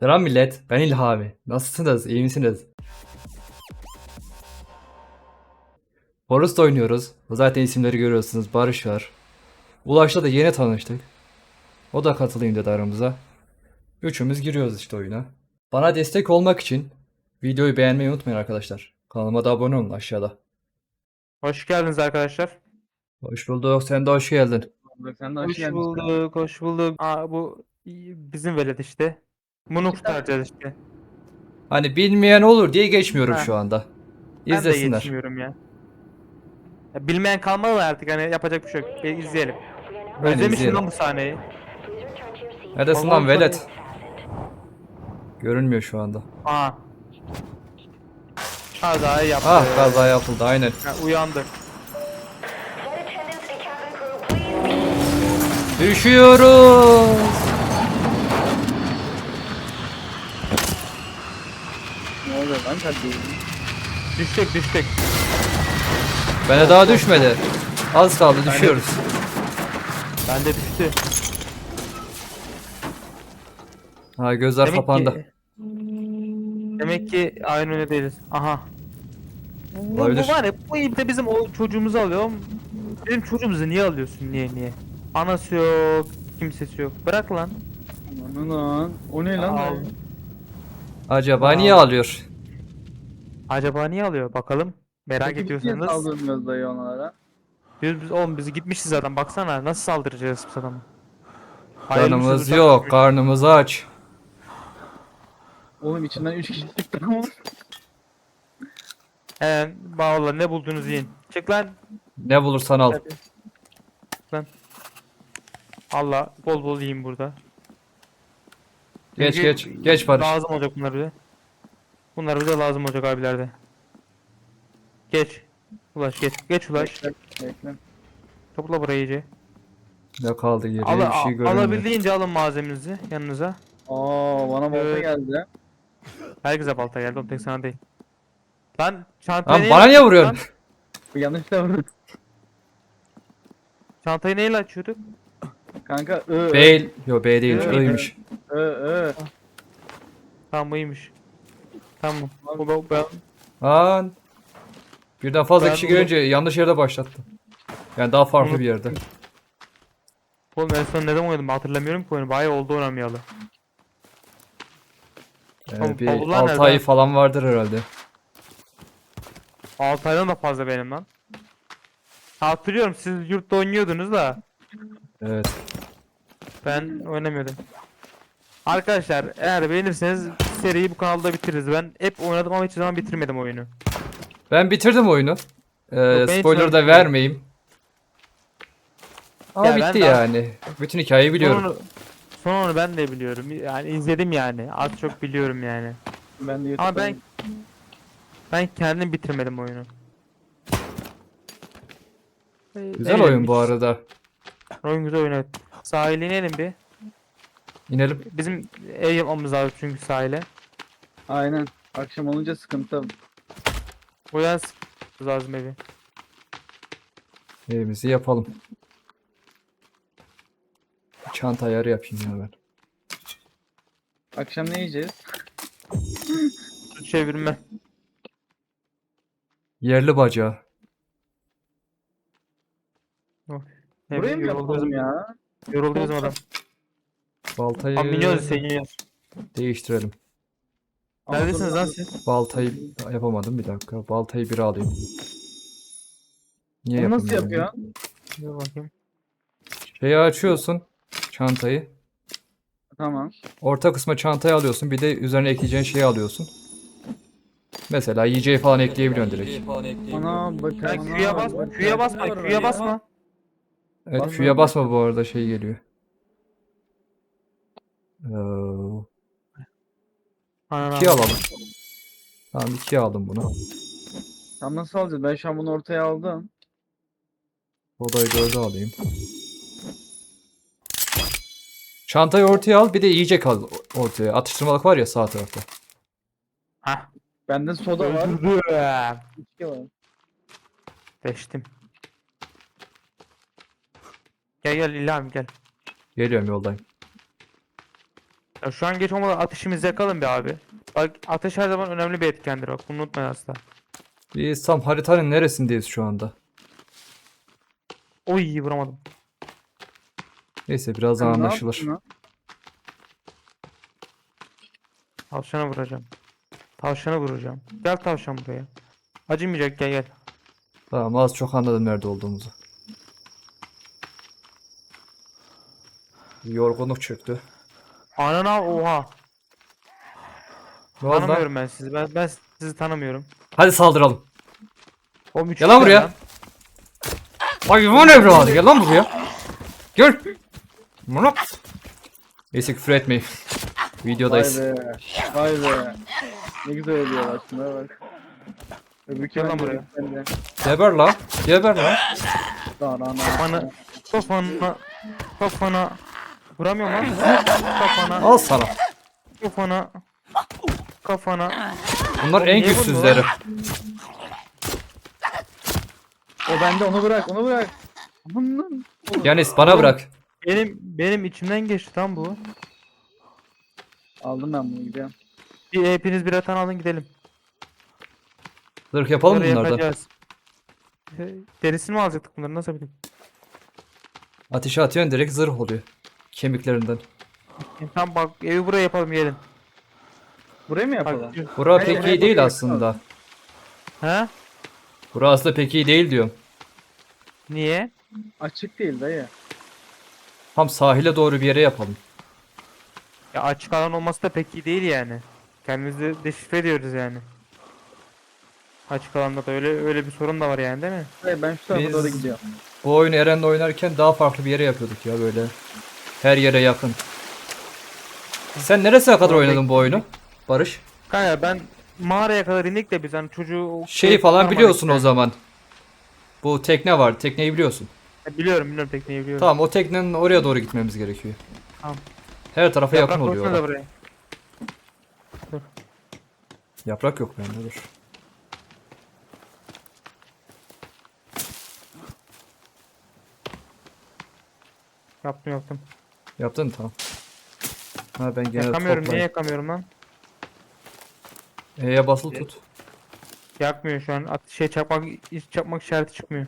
Selam millet, ben İlhami. Nasılsınız, iyi misiniz? Forest oynuyoruz. Zaten isimleri görüyorsunuz. Barış var. Ulaş'la da yeni tanıştık. O da katılayım dedi aramıza. Üçümüz giriyoruz işte oyuna. Bana destek olmak için videoyu beğenmeyi unutmayın arkadaşlar. Kanalıma da abone olun aşağıda. Hoş geldiniz arkadaşlar. Hoş bulduk, sen de hoş geldin. Sen de hoş Hoş geldin. bulduk, hoş bulduk. Aa bu bizim velet işte. Bunu kurtaracağız işte. Hani bilmeyen olur diye geçmiyorum Ha. şu anda. Ben de İzlesinler. geçmiyorum ya. ya. Bilmeyen kalmadı artık hani yapacak bir şey yok. Bir izleyelim. Ben Özlemişim izleyelim. lan bu sahneyi. Neredesin lan velet? Görünmüyor şu anda. Aa. Kazayı yaptı. Ah kaza yapıldı aynen. Ha, uyandı. Düşüyoruz. Lan kardeşim? Düştük düştük. Bana daha düşmedi. Az kaldı düşüyoruz. Bende düştü. Ha gözler Demek kapandı. ki Demek ki aynı öyle değiliz. Aha. Bu, bu Olabilir. var ya bu ibne bizim o çocuğumuzu alıyor. Bizim çocuğumuzu niye alıyorsun? Niye niye? Anası yok, kimsesi yok. Bırak lan. Aman lan. O ne lan? Al. Acaba Aa. niye alıyor? Acaba niye alıyor? Bakalım. Merak Peki biz niye ediyorsanız. saldırmıyoruz dayı onlara? Biz, biz oğlum biz gitmişiz zaten. Baksana nasıl saldıracağız biz adamı? Karnımız sözü yok, karnımız aç. Oğlum içinden 3 kişi çıktı ama. Ee, bağla ne buldunuz yiyin. Çık lan. Ne bulursan al. Allah bol bol yiyin burada. Geç Çünkü geç, geç Barış. Lazım olacak bunlar bize. Bunlar bize lazım olacak abilerde. Geç. Ulaş geç. Geç ulaş. Bekle. Bekle. Topla burayı iyice. Ne kaldı geriye Al, bir şey görünmüyor. alabildiğince alın malzemenizi yanınıza. Aa bana balta Evet. geldi. Herkese balta geldi oğlum tek sana değil. Lan çantayı Lan neyle bana niye açıyorduk vuruyorsun? lan? Bu yanlışla vurdu. Çantayı neyle açıyorduk? Kanka ı B, yo B değilmiş, Evet. I'ymış. ı ı. Tamam buymuş. Tamam. Bu, ben, Lan. Birden fazla Ben kişi bunu- görünce yanlış yerde başlattım. Yani daha farklı bir yerde. oğlum en son neden oynadım hatırlamıyorum ki oyunu. Bayağı oldu oynamayalı. Ee, Tamam, bir bavullar 6 nerede? ay falan vardır herhalde. 6 aydan da fazla benim lan. Hatırlıyorum siz yurtta oynuyordunuz da Evet. ben oynamıyordum. Arkadaşlar eğer beğenirseniz seriyi bu kanalda bitiririz. Ben hep oynadım ama hiçbir zaman bitirmedim oyunu. Ben bitirdim oyunu. Ee, ben hiç spoiler da oynamadım. vermeyeyim. Ama Ya ben bitti de- yani. Bütün hikayeyi biliyorum. Sonunu, sonunu ben de biliyorum. Yani izledim yani. Az çok biliyorum yani. Ben de Ama ben ben kendim bitirmedim oyunu. Güzel oyun bu arada. Oyun güzel oyun evet. Sahile inelim bir. İnelim. Bizim ev yapmamız lazım çünkü sahile. Aynen. Akşam olunca sıkıntı. O yüzden sıkmamız lazım evi. Evimizi yapalım. Çanta ayarı yapayım ya ben. Akşam ne yiyeceğiz? Su çevirme. Yerli bacağı. Evet, Buraya mı yapalım ya? Yoruldu bizim adam. Baltayı Abi minyon seviyor. değiştirelim. Neredesiniz lan siz? Baltayı yapamadım bir dakika. Baltayı bir alayım. Niye Bunu nasıl yapamıyorum yapıyor? Dur bakayım. Şeyi açıyorsun. Çantayı. Tamam. Orta kısma çantayı alıyorsun. Bir de üzerine ekleyeceğin şeyi alıyorsun. Mesela yiyeceği falan ekleyebiliyorsun direkt. Ana ana, Q'ya basma, bak- Q'ya basma, Q'ya ya. basma. Evet. Q'ya basma bu arada şey geliyor. Ee, Ananı iki al. alalım. Tamam iki aldım bunu. Tam nasıl alacağız? Ben şu an bunu ortaya aldım. Odayı dörde alayım. Çantayı ortaya al bir de yiyecek al ortaya. Atıştırmalık var ya sağ tarafta. Hah. Bende soda var. Öldürdüm. içki var. Deştim. Gel gel İlham gel. Geliyorum yoldayım. Ya şu an geç olmadan ateşimizi yakalım bir abi. Bak ateş her zaman önemli bir etkendir bak bunu unutmayın asla. Biz tam haritanın neresindeyiz şu anda? Oy vuramadım. Neyse birazdan ne anlaşılır. yaptın lan? Tavşana vuracağım. Tavşana vuracağım. Gel tavşan buraya. Acımayacak gel gel. Tamam az çok anladım nerede olduğumuzu. Yorgunluk çöktü. Anana oha. Ne oldu lan? Tanımıyorum ben sizi. Ben, ben sizi tanımıyorum. Hadi saldıralım. O müç Gel lan buraya. Ay bu ne evladı gel lan buraya. Gel. Murat. Neyse küfür etmeyin. Vay Videodayız. be. Vay be. Ne güzel oluyor aslında bak. Öbür Gel lan buraya. Geber lan. Geber lan. Daha daha Bana kafana kafana vuramıyorum lan. Kafana Al sana. kafana kafana. Bunlar en niye vurdu güçsüzleri. O bende onu bırak onu bırak. Lan. Yanis bana bırak. Benim benim içimden geçti tam bu. Aldım ben bunu gidiyorum. Bir hepiniz birer tane alın gidelim. Zırh yapalım Bunları bunlardan. yakacağız. Derisini mi alacaktık bunları nasıl bileyim? Ateşe atıyorsun direkt zırh oluyor. Kemiklerinden. E, Tamam bak evi buraya yapalım gelin. Buraya mı yapalım? Bura Hayır, pek iyi değil bakıyorum. aslında. He? Burası da pek iyi değil diyorum. Niye? Açık değil dayı. Tam sahile doğru bir yere yapalım. Ya açık alan olması da pek iyi değil yani. Kendimizi deşifre ediyoruz yani. Açık alanda da öyle öyle bir sorun da var yani değil mi? Dayı ben şu tarafa Biz- doğru gidiyorum. Bu oyunu Eren'le oynarken daha farklı bir yere yapıyorduk ya böyle. Her yere yakın. Sen neresine kadar oynadın bu oyunu? Barış. Kanka ben mağaraya kadar indik de biz hani çocuğu o Şeyi falan biliyorsun o yani. zaman. Bu tekne var. Tekneyi biliyorsun. Ya Biliyorum biliyorum tekneyi biliyorum. Tamam o teknenin oraya doğru gitmemiz gerekiyor. Tamam. Her tarafa yakın Yaprak oluyor. koysana da orada. buraya. Yaprak yok bende dur. Yaptım yaptım. Yaptın tamam. Ha ben gene yakamıyorum niye yakamıyorum lan? E'ye basılı tut. Yakmıyor şu an. At şey çakmak çakmak işareti çıkmıyor.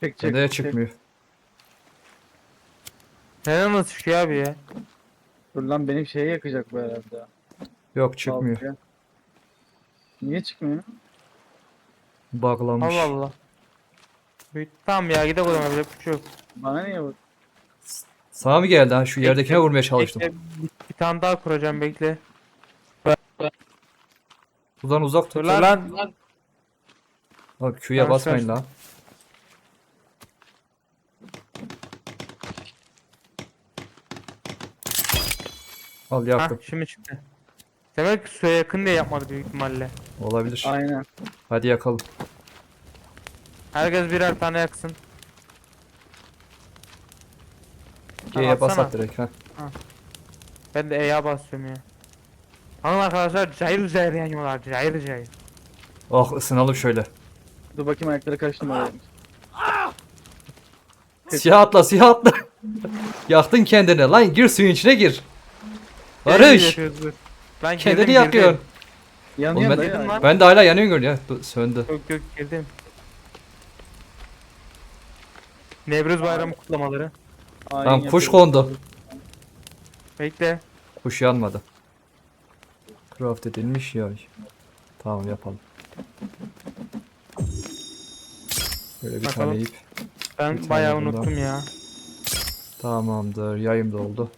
Çek çek. Bende de çek. çıkmıyor. Neden nasıl çıkıyor abi ya? Dur lan benim şeyi yakacak bu herhalde. Yok çıkmıyor. Niye çıkmıyor? Bağlanmış. Allah Allah. Büyük- Tamam ya gidelim o zaman yapacak bir şey yok. Bana niye bak? Sana mı geldi ha? Şu yerdekine vurmaya çalıştım. Bekle, bir, bir tane daha kuracağım bekle. Buradan uzak Dur tut. lan. lan. Bak Q'ya basmayın lan. Al Hah yaktım. şimdi çıktı. Demek ki suya yakın diye yapmadı büyük ihtimalle. Olabilir. Aynen. Hadi yakalım. Herkes birer tane yaksın. G'ye bas atsana. at direkt ha. Ben de E'ye basıyorum ya. Hanım arkadaşlar cayır cayır yanıyorlar cayır cayır. Oh ısınalım şöyle. Dur bakayım ayakları kaç numara. Siyah atla siyah atla. Yaktın kendini lan gir suyun içine gir. Barış. Ben Kendini girdim, yakıyor. girdim. Yanıyor Oğlum ben- lan. Ben de hala yanıyor görünüyor. ya. Dur, Söndü. Yok yok girdim. Nevruz bayramı kutlamaları. Aynen Tamam kuş yapıyoruz. kondu. Bekle. Kuş yanmadı. Craft edilmiş ya. Tamam yapalım. Böyle bir Bakalım. tane ip. Ben Bir tane bayağı bundan. unuttum ya. Tamamdır. Yayım da oldu.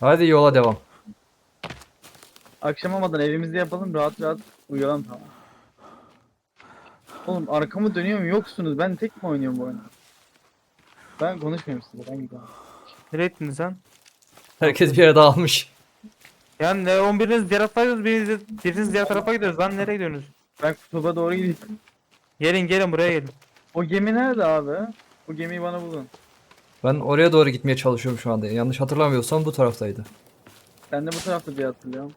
Hadi yola devam. Akşam olmadan evimizde yapalım rahat rahat uyuyalım tamam. Oğlum arkamı dönüyorum yoksunuz. Ben tek mi oynuyorum bu oyunu? Ben konuşmuyorum size. Ben gidiyorum. Nereye ettin sen? Herkes bir yere dağılmış. Yani ne 11'iniz diğer tarafa gidiyoruz, biriniz, biriniz diğer tarafa gidiyoruz lan nereye gidiyorsunuz? Ben kutuba doğru gidiyorum. Gelin gelin buraya gelin. O gemi nerede abi? O gemiyi bana bulun. Ben oraya doğru gitmeye çalışıyorum şu anda. Yanlış hatırlamıyorsam bu taraftaydı. Ben de bu tarafta diye hatırlıyorum.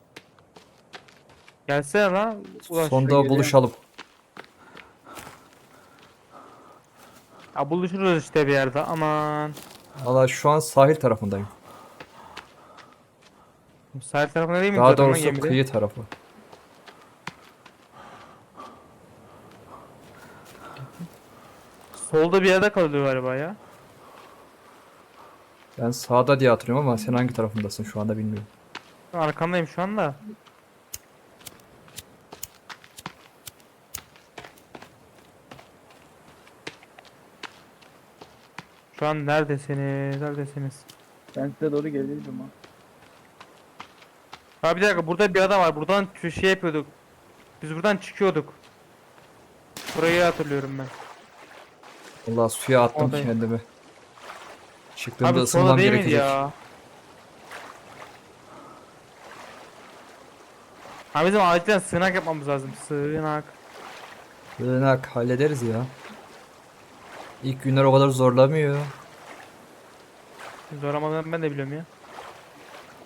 Gelsene lan. Ulaş. Sonda geliyor. buluşalım. Ya buluşuruz işte bir yerde aman. Valla şu an sahil tarafındayım. Sahil tarafına değil mi? Daha doğrusu gemide? kıyı tarafı. Solda bir yerde kalıyor galiba ya. Ben sağda diye hatırlıyorum ama sen hangi tarafındasın şu anda bilmiyorum. Ben Arkandayım şu anda. Şu an neredesiniz? Neredesiniz? Ben size doğru geliyordum ha. Ha bir dakika burada bir adam var. Buradan şu şey yapıyorduk. Biz buradan çıkıyorduk. Burayı hatırlıyorum ben. Allah suya attım Oradayım. kendimi. Çıktığımda Abi ısınmam sola değil miydi gerekecek. ya? Ha bizim acilen sığınak yapmamız lazım. Sığınak. Sığınak hallederiz ya. İlk günler o kadar zorlamıyor. Zorlamadan ben de biliyorum ya.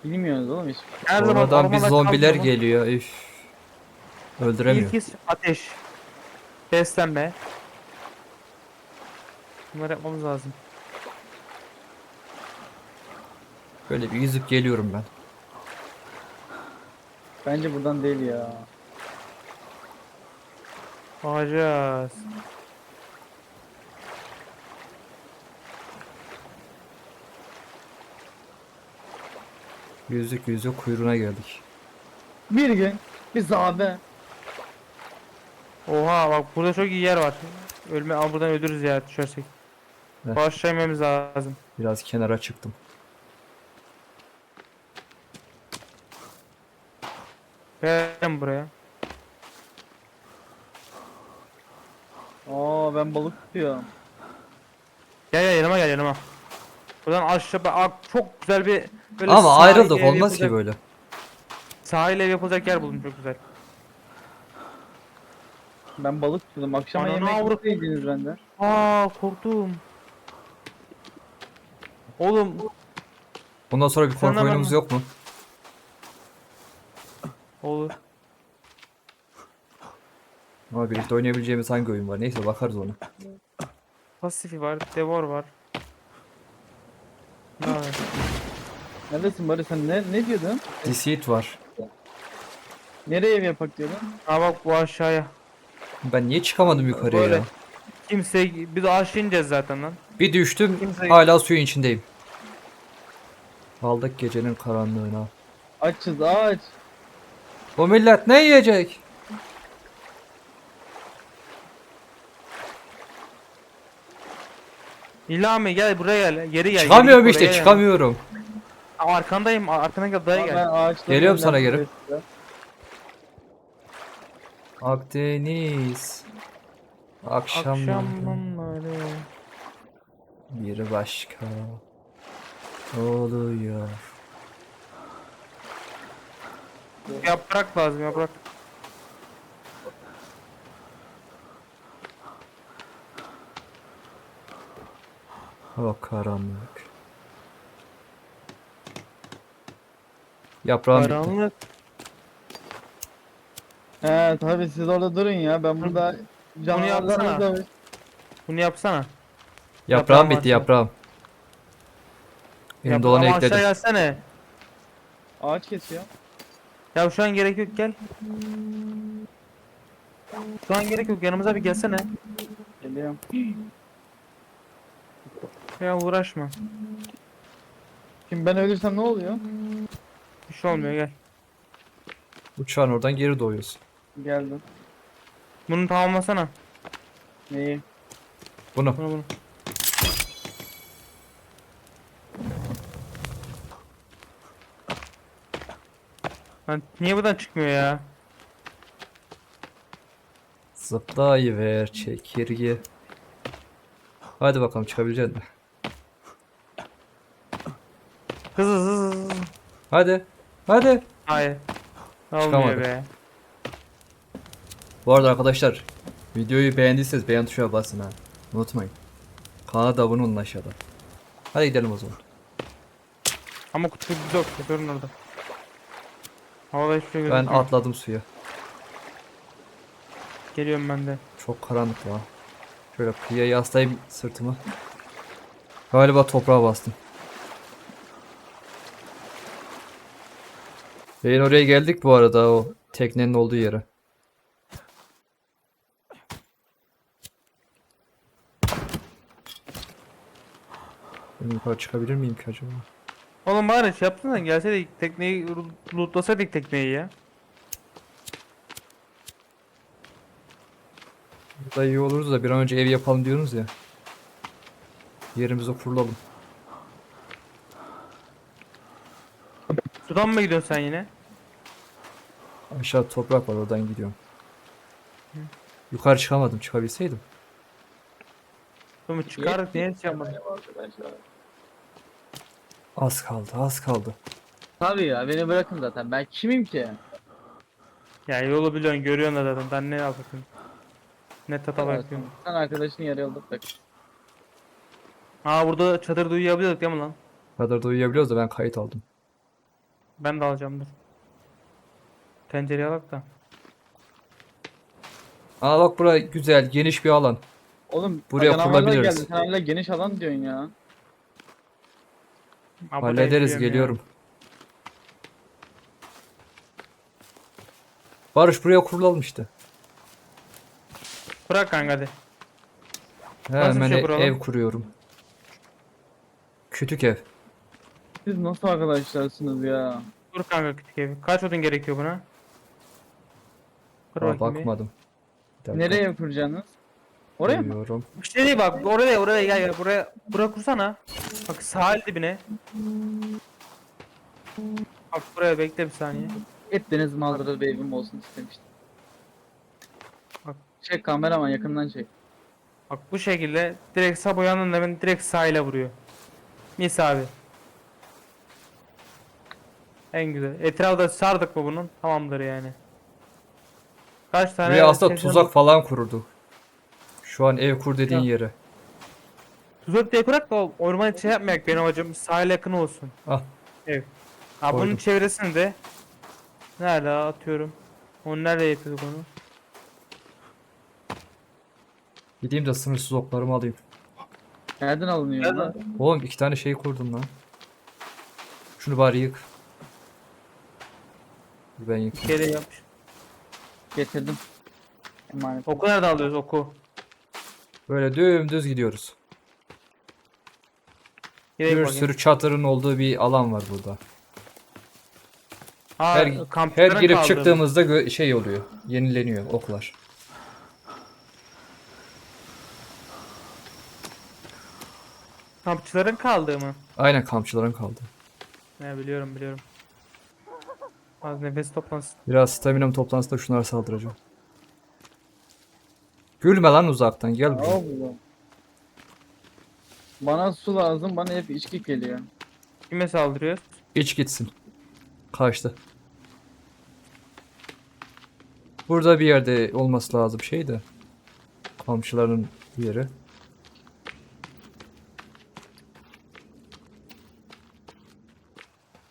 Bilmiyorsunuz oğlum hiç. Her zaman Sonradan bir zombiler geliyor. Üf. Öldüremiyor. İlk ateş. Beslenme. Bunları yapmamız lazım. Böyle bir yüzüp geliyorum ben. Bence buradan değil ya. Bakacağız. Yüzük yüzük kuyruğuna geldik. Bir gün biz abi Oha bak burada çok iyi yer var. Ölme Aa, buradan ölürüz ya düşersek. Aşağı inmemiz lazım. Biraz kenara çıktım. Gelin buraya. Aa ben balık tutuyorum. Gel gel yanıma gel yanıma. Buradan aşağı bak çok güzel bir böyle Ama sahil ayrıldık ev olmaz ki böyle. Sahil ev yapılacak yer buldum çok güzel. Ben balık tutuyordum. Akşama Ananı yemek avrat- yediniz benden. Aa korktum. Oğlum Bundan sonra bir korku hemen- oyunumuz yok mu? olur. Ama birlikte oynayabileceğimiz hangi oyun var? Neyse bakarız ona. Pasifi var, Devor var. Neredesin Barış sen ne, ne diyordun? Deceit var. Nereye ev yapak diyordun? Aa bak bu aşağıya. Ben niye çıkamadım yukarıya Böyle. ya? Kimse biz aşağı ineceğiz zaten lan. Bir düştüm Kimse- hala suyun içindeyim. Kaldık gecenin karanlığına. Açız aç. Bu millet ne yiyecek? İlhami gel buraya gel. Geri gel. Çıkamıyorum geri işte çıkamıyorum. Aa, arkandayım. Arkana gel daya gel. Geliyorum sana geri. Akdeniz. Akşamları Akşamları. bir başka oluyor. Yaprak lazım yaprak. Hava karanlık. Yaprağım bitti. Karanlık. He tabi siz orada durun ya. Ben burada yapsana. savaş. Bunu yapsana. Yaprağım Yaprağım bitti varsa. yaprağım. Benim dolanı ama ekledim. aşağı gelsene. Ağaç kesiyor. Ya şu an gerek yok gel. Şu an gerek yok yanımıza bir gelsene. Geliyorum. Ya uğraşma. Şimdi ben ölürsem ne oluyor? Bir şey olmuyor gel. Uçağın oradan geri doğuyorsun. Geldim. Bunu tamamlasana. Neyi? Bunu. Bunu bunu. Lan niye buradan çıkmıyor ya? Zıplayıver çekirge. Hadi bakalım çıkabilecek misin? Hız hız hız hız. Hadi. Hadi. Hayır. Olmuyor be. Bu arada arkadaşlar videoyu beğendiyseniz beğen tuşuna basın ha. Unutmayın. Kanala da abone olun aşağıda. Hadi gidelim o zaman. Ama kutu yok. Sorun orada. Havada hiçbir şey Ben gözükmüyor. atladım suya. Geliyorum ben de. Çok karanlık lan. Şöyle kıyıya yaslayayım sırtımı. Galiba toprağa bastım. Yayın oraya geldik bu arada o teknenin olduğu yere. Ben yukarı çıkabilir miyim ki acaba? Oğlum bari şey yaptın da gelseydik tekneyi lootlasaydık tekneyi ya. Burada iyi olurdu da bir an önce ev yapalım diyoruz ya. Yerimizi kurulalım. Sudan mı gidiyorsun sen yine? Aşağı toprak var oradan gidiyorum. Yukarı çıkamadım çıkabilseydim. Oğlum çıkardık niye hiç yapmadın? Az kaldı az kaldı. Tabii ya beni bırakın zaten. Ben kimim ki? Ya yolu biliyorsun görüyorsun da zaten ben ne yapayım? Ne tata bakıyorum. Sen arkadaşını yarı yolda bırak. Aa burada çadır duyuyabiliyorduk değil mi lan? Kadar da uyuyabiliyoruz da ben kayıt aldım. Ben de alacağım dur. Tencereye alak da. Aa bak bura güzel geniş bir alan. Oğlum Buraya canavarlar kurulabiliriz. geldi. Sen hala geniş alan diyorsun ya. Burada Hallederiz ekliyorum ya. geliyorum. Barış buraya kurulalım işte. Bırak kanka hadi. He, Nasıl bir hemen şey e- kuralım? ev kuruyorum. Kütük ev. Siz nasıl arkadaşlarsınız ya? Dur kanka küçük evi. Kaç odun gerekiyor buna? Dur Aa, bakayım bir. bakmadım. Bir dakika, Nereye kuracaksınız? Oraya mı? Bir şey değil bak oraya oraya gel gel buraya buraya kursana. Bak sahil dibine. Bak buraya bekle bir saniye. Hep deniz manzaralı bir evim olsun istemiştim. Bak. Çek kameraman yakından çek. Bak bu şekilde direkt sabah uyandığında beni direkt sahile vuruyor. Mis abi. En güzel. Etrafta sardık mı bunun? Tamamdır yani. Kaç tane Buraya aslında sezon- tuzak falan kururduk. Şu an ev kur dediğin Ya. yere. Tuzak diye kurak da orman şey yapmayak benim amacım sahile yakın olsun. Ah. Ev. Ha bunun Koydum. çevresini de nerede atıyorum. Onu nerede yapıyorduk onu? Gideyim de sınırsız oklarımı alayım. Nereden alınıyor Nereden? lan? Oğlum iki tane şey kurdum lan. Şunu bari yık. Ben yıkayım. Kere yapmış. Getirdim. Emanet. Oku nerede alıyoruz oku? Böyle dümdüz gidiyoruz. Gidelim Bir bakayım. sürü çadırın olduğu bir alan var burada. Ha, Her, her kampçıların girip kaldığı- çıktığımızda gö- şey oluyor. Yenileniyor oklar. Kampçıların kaldığı mı? Aynen kampçıların kaldı. Ne biliyorum biliyorum. Az nefes toplansın. Biraz staminam toplantısında şunlara saldıracağım. Gülme lan uzaktan gel buraya. oldu? Bana su lazım, bana hep içki geliyor. Kime saldırıyoruz? İç gitsin. Kaçtı. Burada bir yerde olması lazım şey de. Komşuların yeri.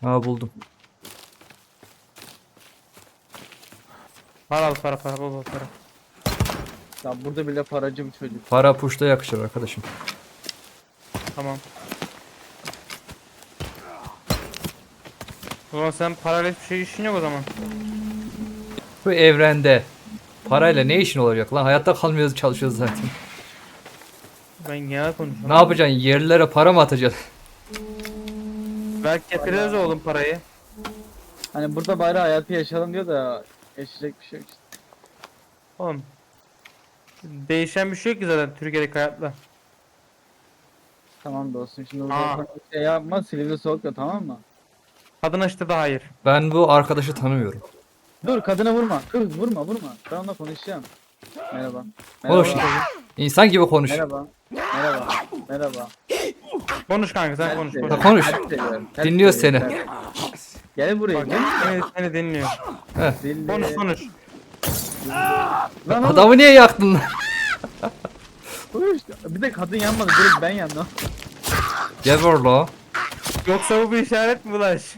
Ha buldum. Para al para para bol para. Ya burada bile paracı bir çocuk. Para puşta yakışır arkadaşım. Tamam. O zaman sen parayla hiçbir şey işin yok o zaman. Bu evrende parayla ne işin olacak lan? Hayatta kalmıyoruz çalışıyoruz zaten. Ben genel konuşuyorum. Ne yapacaksın? Yerlilere para mı atacaksın? Belki getiririz oğlum parayı. Hani burada bari hayatı yaşayalım diyor da yaşayacak bir şey yok işte. Oğlum. Değişen bir şey yok ki zaten Türkiye'deki hayatla. Tamam dostum şimdi Aa. uzaktan şey yapma Silivri soğukta tamam mı? Kadın açtı da hayır. Ben bu arkadaşı tanımıyorum. Dur kadına vurma. Kız vurma vurma. Ben onunla konuşacağım. Merhaba. Merhaba. Oğlum şu- İnsan gibi konuş. Merhaba. Merhaba. Merhaba. Konuş kanka sen konuş. Konuş. Konuş. Dinliyor seni. Gel buraya Bak, gel. seni, seni dinliyor. Dinle. Konuş konuş. Lan oğlum, Adamı niye yaktın lan? konuş. Bir de kadın yanmadı. Direkt ben yandım. Geber la. Yoksa bu bir işaret mi Ulaş?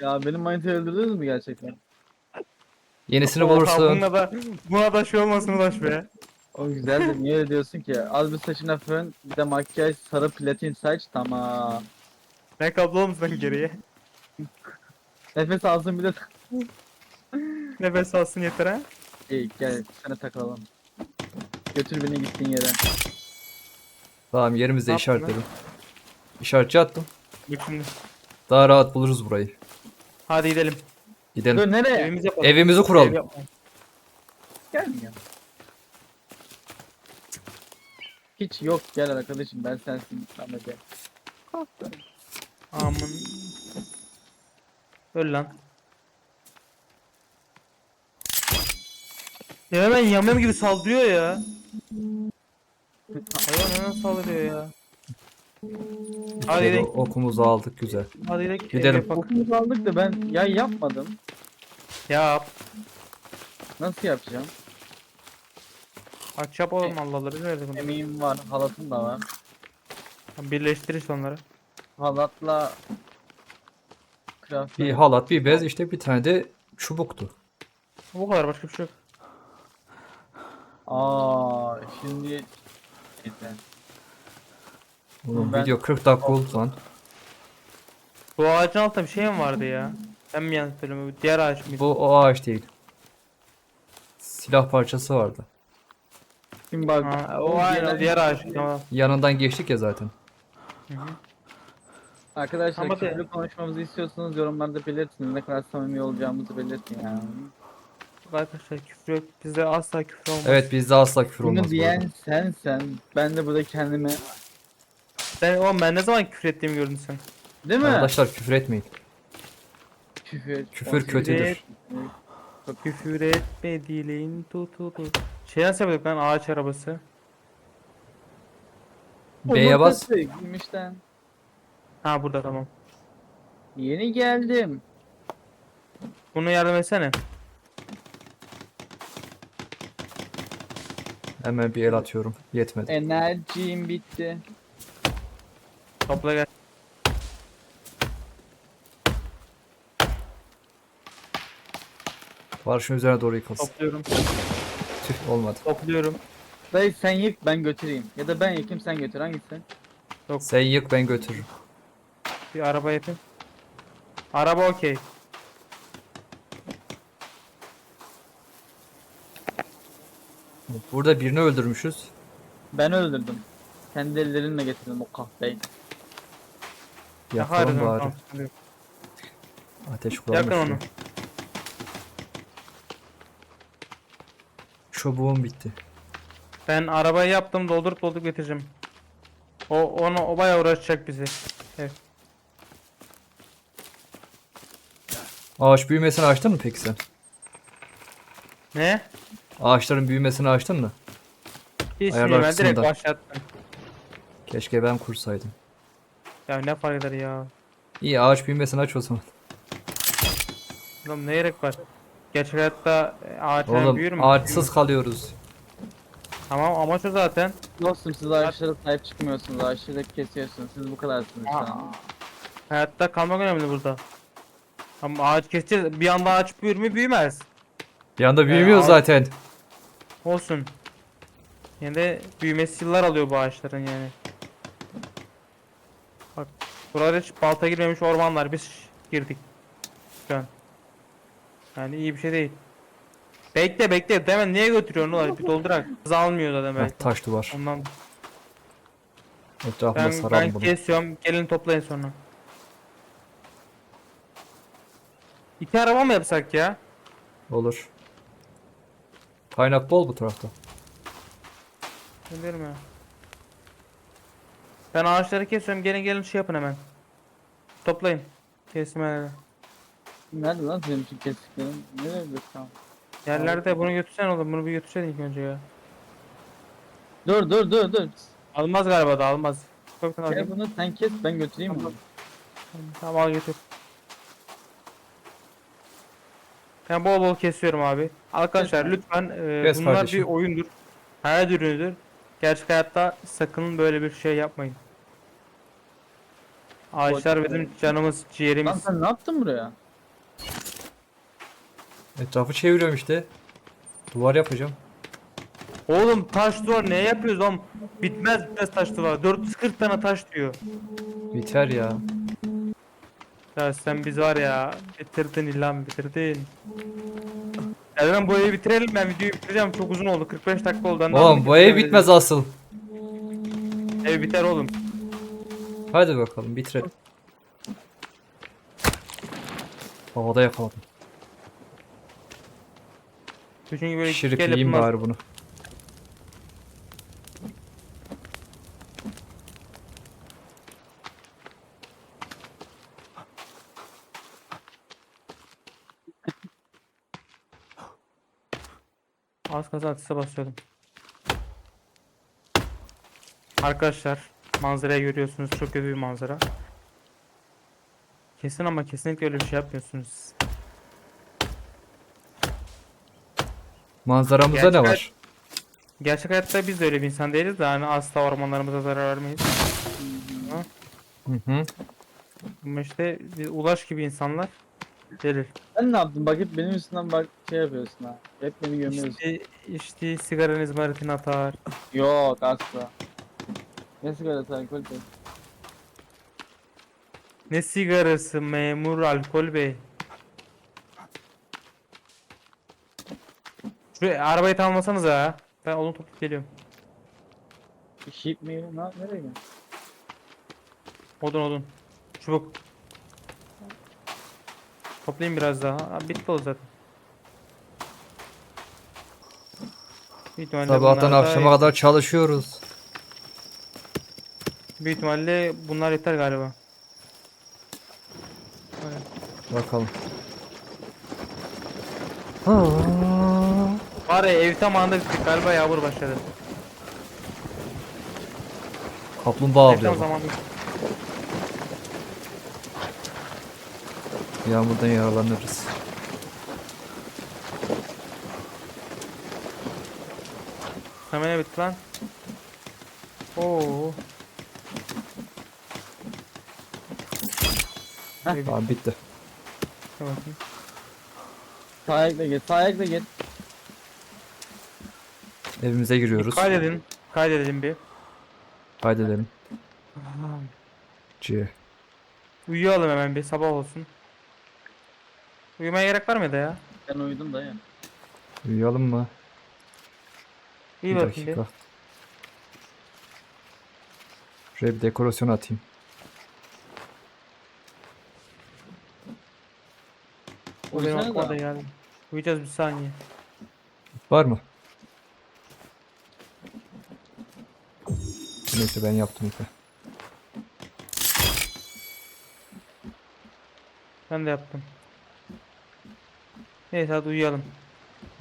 Ya benim manitayı öldürdünüz mü gerçekten? Yenisini bulursun. Buna da, buna da şey olmasın Ulaş be. O güzel de niye öyle diyorsun ki? Az bir saçına fön, bir de makyaj, sarı platin saç tamam. Ne oğlum sen geriye? Nefes alsın bir de Nefes alsın yeter ha. İyi gel sana takalım. Götür beni gittiğin yere. Tamam yerimizde Ne yaptın işaretledim. İşaretçi attım. Bak şimdi. Daha rahat buluruz burayı. Hadi gidelim. Gidelim. Dur nereye? Evimizi yapalım. Evimizi Ev kuralım. yapma. Gelmiyor. Hiç yok gel arkadaşım ben sensin Ahmet'e. Aman. Öl lan. Ya hemen yamyam gibi saldırıyor ya. Hayvan hemen saldırıyor ya. Hadi gidelim. okumuzu aldık güzel. Hadi gidelim. Gidelim. Bak. Okumuzu aldık da ben yay yapmadım. Yap. Nasıl yapacağım? Aç yap oğlum Allah Allah. Nerede bunu? Emeğim var, halatım da var. Birleştir işte onları. Halatla craft. Bir halat, bir bez, işte bir tane de çubuktu. Bu kadar başka bir şey yok. Aa, şimdi Neyse. Oğlum Ben- video 40 dakika oldu lan. Bu ağacın altında bir şey mi vardı ya? Ben mi yanlış söylüyorum? Bu Diğer ağaç mıydı? Bu o ağaç değil. Silah parçası vardı. Şimdi bak. Ha, o aynen o diğer ağaç. Tamam. Yanından geçtik ya zaten. Hı hı. Arkadaşlar Ama küfürlü konuşmamızı istiyorsanız yorumlarda belirtin. Ne kadar samimi olacağımızı belirtin yani. Arkadaşlar küfür yok. Bizde asla küfür olmaz. Evet bizde asla küfür Bunu olmaz. bu arada. diyen sensen. Ben de burada kendime... Ben, oğlum ben ne zaman küfür ettiğimi gördün sen. Değil mi? Arkadaşlar küfür etmeyin. Küfür. Küfür kötüdür. Küfür etme dilin tutulur. Şey nasıl yapıyorduk lan ağaç arabası? B'ye bas. Gümüşten. Ha burada tamam. Yeni geldim. Bunu yardım etsene. Hemen bir el atıyorum. Yetmedi. Enerjim bitti. Topla gel. Barışın üzerine doğru yıkılsın. Topluyorum. Tüh olmadı. Topluyorum. Dayı sen yık ben götüreyim. Ya da ben yıkayım sen götür hangisi? Sen yık ben götürürüm. Bir araba yapayım. Araba okey. Burada birini öldürmüşüz. Ben öldürdüm. Kendi ellerimle getirdim o kahveyi. Yakalım onu, bari. tamam, sıkıntı yok. Ateş kullanmış. Yakın onu. Çubuğum bitti. Ben arabayı yaptım doldurup doldurup getireceğim. O onu o bayağı uğraşacak bizi. Ağaç büyümesini açtın mı peki sen? Ne? Ağaçların büyümesini açtın mı? Hiç Ayarlar bilmiyorum ben direkt kısmında. başlattım. Keşke ben kursaydım. Ya ne fark eder ya. İyi ağaç büyümesini aç o zaman. Oğlum ne gerek var? Gerçek hayatta e, ağaç hemen büyür Oğlum mü? ağaçsız kalıyoruz. Tamam amaç o zaten. Dostum siz ağaçlara sahip çıkmıyorsunuz. Ağaçları kesiyorsunuz. Siz bu kadarsınız şu an. Hayatta kalmak önemli burada. Ama ağaç keseceğiz. Bir anda ağaç büyür mü? Büyümez. Bir anda büyümüyor ağaç- zaten. Olsun. Yine de büyümesi yıllar alıyor bu ağaçların yani. Bak burada hiç balta girmemiş ormanlar biz girdik. Şu an. Yani iyi bir şey değil. Bekle bekle hemen niye götürüyorsun ulan bir doldurak. Hız almıyor zaten Heh, belki. taş duvar. Ondan Etrafında ben, ben bunu. kesiyorum gelin toplayın sonra. İki araba mı yapsak ya? Olur. Kaynak bol bu tarafta. Biliyorum ya. Ben ağaçları kesiyorum. Gelin gelin şey yapın hemen. Toplayın. Kesmeleri. Nerede lan senin için kestiklerin? Nereye götürdün? Yerlerde bunu götürsen oğlum. Bunu bir götürsen ilk önce ya. Dur dur dur dur. Almaz galiba da almaz. Çok Gel alayım. bunu sen kes ben götüreyim Tamam. bunu. Tamam al götür. Ben bol bol kesiyorum abi. Arkadaşlar Kes lütfen e, Kes bunlar kardeşim. bir oyundur. Hayal ürünüdür. Gerçek hayatta sakın böyle bir şey yapmayın. Ağaçlar bizim canımız, Lan ciğerimiz. sen ne yaptın buraya? Etrafı çeviriyorum işte. Duvar yapacağım. Oğlum taş duvar ne yapıyoruz oğlum? Bitmez bitmez taş duvar. 440 tane taş diyor. Biter ya. Ya sen biz var ya bitirdin illan bitirdin. Erdem bu evi bitirelim ben videoyu bitireceğim çok uzun oldu 45 dakika oldu. De Oğlum bu ev bitmez asıl. Ev biter oğlum. Hadi bakalım bitirelim. Havada yakaladım. Çünkü böyle yiyeyim yapılmaz. bari bunu. Az kalsın ateşe basıyordum. Arkadaşlar manzarayı görüyorsunuz çok kötü bir manzara. Kesin ama kesinlikle öyle bir şey yapmıyorsunuz. Manzaramızda Gerçi ne ben- var? Gerçek hayatta biz de öyle bir insan değiliz de hani asla ormanlarımıza zarar vermeyiz. Hı hı. Ama işte biz ulaş gibi insanlar gelir. Sen ne yaptın? Bakıp benim üstümden bak şey yapıyorsun ha. Hep beni gömüyorsun. İşte, işte sigaranız maritin atar. Yok asla. Ne sigarası alkol de. Ne sigarası memur alkol bey. Şuraya arabayı tamamlasanız ha. Ben onu toplayıp geliyorum. Şip mi? Ne? Nereye gidiyorsun? Odun odun. Çubuk. Toplayayım biraz daha. Ha, bitti o zaten. Büyük ihtimalle Sabahtan bunlar da- akşama kadar çalışıyoruz. Büyük ihtimalle bunlar yeter galiba. Evet. Bakalım. Aa, Var ya ev tam anda bittik galiba yağmur başladı. Kaplumbağa Ev tam avlayalım. zamanında bittik. Yağmurdan yaralanırız. Ne bitti lan? Oo. Heh. Tamam bitti. Dur bakayım. Sağ ayakla git. Sağ ayakla git. Evimize giriyoruz. Kaydedin. Kaydedelim bir. Kaydedelim. C. Uyuyalım hemen bir sabah olsun. Uyumaya gerek var mıydı ya? Ben uyudum da ya. Uyuyalım mı? İyi bir bakayım dakika. Şuraya bir dekorasyon atayım. O benim Uyusana aklıma da. da geldi. Uyuyacağız bir saniye. Var mı? Neyse ben yaptım ipe. Ben de yaptım. Neyse hadi uyuyalım.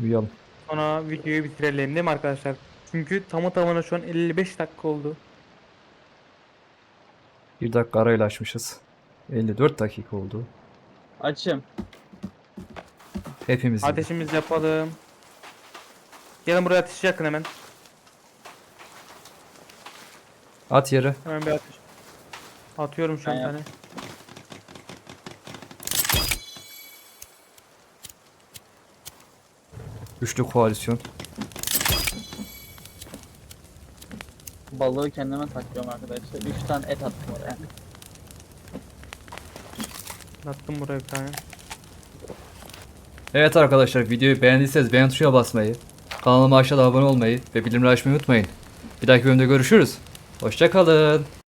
Uyuyalım. Sonra videoyu bitirelim değil mi arkadaşlar? Çünkü tamı tamına şu an 55 dakika oldu. Bir dakika arayla açmışız. 54 dakika oldu. Açım. Hepimiz. Ateşimizi yapalım. Gelin buraya ateşi yakın hemen. At yere. Hemen bir ateş. Atıyorum şu an Ben tane. Üçlü koalisyon. Balığı kendime takıyorum arkadaşlar. 3 tane et attım oraya. Attım buraya bir tane. Evet arkadaşlar videoyu beğendiyseniz beğen tuşuna basmayı, kanalıma aşağıda abone olmayı ve bildirimleri açmayı unutmayın. Bir dahaki bölümde görüşürüz. Hoşçakalın.